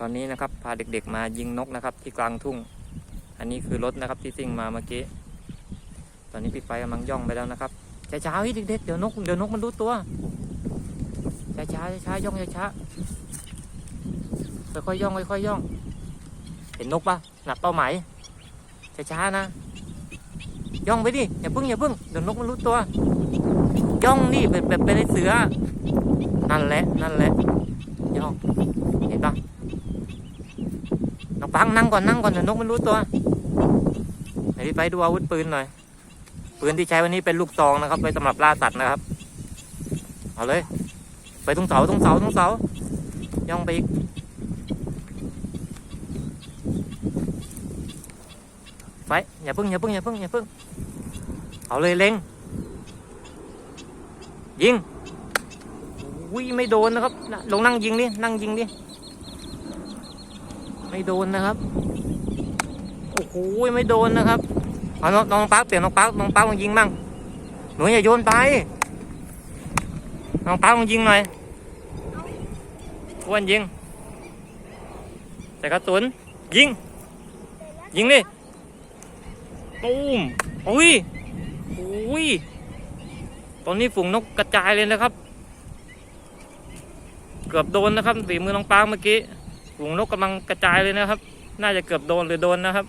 ตอนนี้นะครับพาเด็กๆมายิงนกนะครับ ที่กลางทุ่ง อันนี้คือรถนะครับที่ซิ่งมาเมื่อกี้ ตอนนี้พี่ไปกำลังย่องไปแล้วนะครับช้าๆพี่เด็กๆเดี๋ยวนกเดี๋ยวนกมันรู้ตัวช้าๆช้าย่องช้าๆค่อยๆย่องค่อยๆย่อง เห็นนกปะหนับเป้าหมายช้าๆนะย่องไปดิอย่าพึ่งอย่าพึ่งเดี๋ยวนกมันรู้ตัวย่องนี่แบบแบบเป็นเสือ นั่นแหละนั่นแหละย่อง เห็นปะน้องปังนั่งก่อนนั่งก่อนเดี๋ยวนกมันรู้ตัวไหนพี่ไปดูอาวุธปืนหน่อยปืนที่ใช้วันนี้เป็นลูกซองนะครับไว้สำหรับล่าสัตว์นะครับ เอาเลย ไปตรงเสาตรงเสาตรงเสาย่องไปอีกไปอย่าพึ่งอย่าพึ่งอย่าพึ่งอย่าพึ่งเอาเลยเล็งยิงอุ้ยไม่โดนนะครับ ลงนั่งยิงดินั่งยิงดิ ไม่โดนนะครับ โอ้โหไม่โดนนะครับ เอาน้องน้องปักเปลี่ยนน้องปักน้องปักมายิงบ้างหนูอย่าโยนไป น้องปักมายิงหน่อยอ้วนยิง ใส่กระสุนยิง ยิงดิตูมอุ้ยอุ้ย ตอนนี้ฝูงนกกระจายเลยนะครับ เกือบโดนนะครับฝีมือน้องปางเมื่อกี้ ฝูงนกกำลังกระจายเลยนะครับ น่าจะเกือบโดนหรือโดนนะครับ